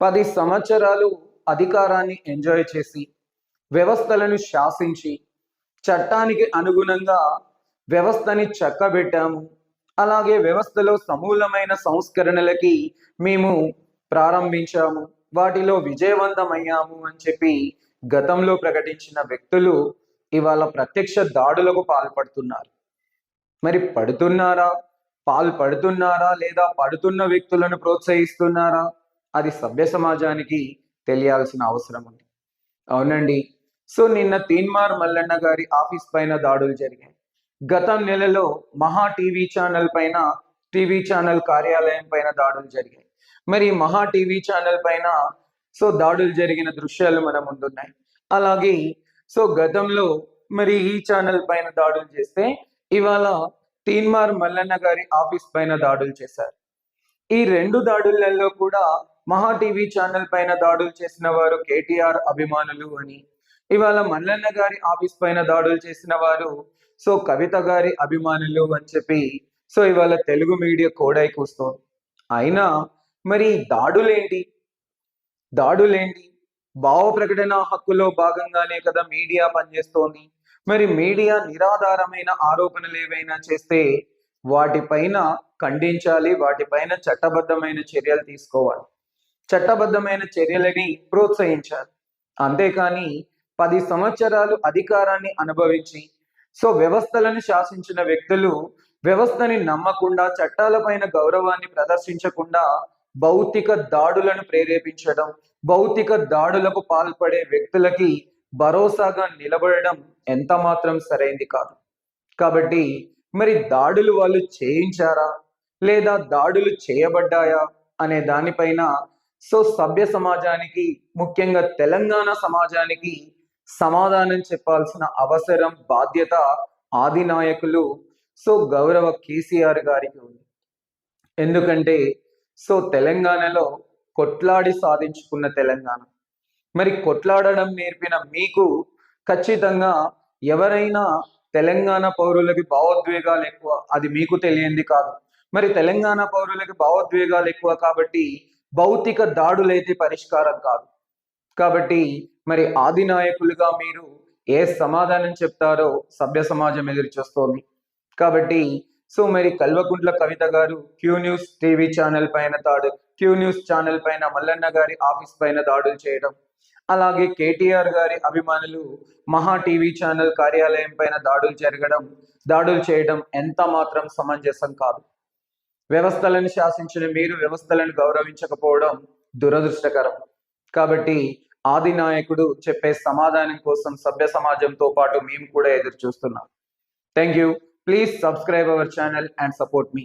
పది సంవత్సరాలు అధికారాన్ని ఎంజాయ్ చేసి వ్యవస్థలను శాసించి చట్టానికి అనుగుణంగా వ్యవస్థని చక్కబెట్టాము. అలాగే వ్యవస్థలో సమూలమైన సంస్కరణలకి మేము ప్రారంభించాము. వాటిలో విజయవంతమయ్యాము అని చెప్పి గతంలో ప్రకటించిన వ్యక్తులు ఇవాళ ప్రత్యక్ష దాడులకు పాల్పడుతున్నారు. మరి పడుతున్నారా? పాల్పడుతున్నారా లేదా పడుతున్న వ్యక్తులను ప్రోత్సహిస్తున్నారా? అది సభ్య సమాజానికి తెలియాల్సిన అవసరం ఉంది. అవునండి. సో నిన్న తీన్మార్ మల్లన్న గారి ఆఫీస్ పైన దాడులు జరిగాయి. గత నెలలో మహా టీవీ ఛానల్ పైన టీవీ ఛానల్ కార్యాలయం పైన దాడులు జరిగాయి. మరి మహా టీవీ ఛానల్ పైన సో దాడులు జరిగిన దృశ్యాలు మన ముందున్నాయి. అలాగే సో గతంలో మరి ఈ ఛానల్ పైన దాడులు చేస్తే ఇవాళ తీన్మార్ మల్లన్న గారి ఆఫీస్ పైన దాడులు చేశారు. ఈ రెండు దాడులలో కూడా మహా టీవీ ఛానల్ పైన దాడులు చేసిన వారు కేటీఆర్ అభిమానులు అని ఇవాళ మల్లన్న గారి ఆఫీస్ పైన దాడులు చేసిన వారు సో కవిత గారి అభిమానులు అని చెప్పి సో ఇవాళ తెలుగు మీడియా కోడై కూస్తోంది. అయినా మరి దాడులేంటి? దాడులేంటి? భావ ప్రకటన హక్కులో భాగంగానే కదా మీడియా పనిచేస్తోంది. మరి మీడియా నిరాధారమైన ఆరోపణలు ఏవైనా చేస్తే వాటిపైన ఖండించాలి వాటిపైన చట్టబద్ధమైన చర్యలు తీసుకోవాలి. చట్టబద్ధమైన చర్యలని ప్రోత్సహించారు. అంతేకాని పది సంవత్సరాలు అధికారాన్ని అనుభవించి సో వ్యవస్థలను శాసించిన వ్యక్తులు వ్యవస్థని నమ్మకుండా చట్టాలపైన గౌరవాన్ని ప్రదర్శించకుండా భౌతిక దాడులను ప్రేరేపించడం భౌతిక దాడులకు పాల్పడే వ్యక్తులకి భరోసాగా నిలబడడం ఎంత మాత్రం సరైంది కాదు. కాబట్టి మరి దాడులు వాళ్ళు చేయించారా? లేదా దాడులు చేయబడ్డాయా? అనే దానిపైన సో సభ్య సమాజానికి ముఖ్యంగా తెలంగాణ సమాజానికి సమాధానం చెప్పాల్సిన అవసరం బాధ్యత ఆది నాయకులు. సో గౌరవ కేసీఆర్ గారికి ఉంది. ఎందుకంటే సో తెలంగాణలో కొట్లాడి సాధించుకున్న తెలంగాణ. మరి కొట్లాడడం నేర్పిన మీకు ఖచ్చితంగా ఎవరైనా తెలంగాణ పౌరులకి భావోద్వేగాలు ఎక్కువ అది మీకు తెలియంది కాదు. మరి తెలంగాణ పౌరులకి భావోద్వేగాలు ఎక్కువ కాబట్టి భౌతిక దాడులైతే పరిష్కారం కాదు. కాబట్టి మరి ఆది నాయకులుగా మీరు ఏ సమాధానం చెప్తారో సభ్య సమాజం ఎదురు చూస్తోంది. కాబట్టి సో మరి కల్వకుంట్ల కవిత గారు క్యూ న్యూస్ టీవీ ఛానల్ పైన దాడు క్యూ న్యూస్ ఛానల్ పైన మల్లన్న గారి ఆఫీస్ పైన దాడులు చేయడం అలాగే కేటీఆర్ గారి అభిమానులు మహా టీవీ ఛానల్ కార్యాలయం పైన దాడులు జరగడం దాడులు చేయడం ఎంత మాత్రం సమంజసం కాదు. వ్యవస్థలను శాసించిన మీరు వ్యవస్థలను గౌరవించకపోవడం దురదృష్టకరం. కాబట్టి ఆది నాయకుడు చెప్పే సమాధానం కోసం సభ్య సమాజంతో పాటు మేము కూడా ఎదురు చూస్తున్నాం thank you please subscribe our channel and support me.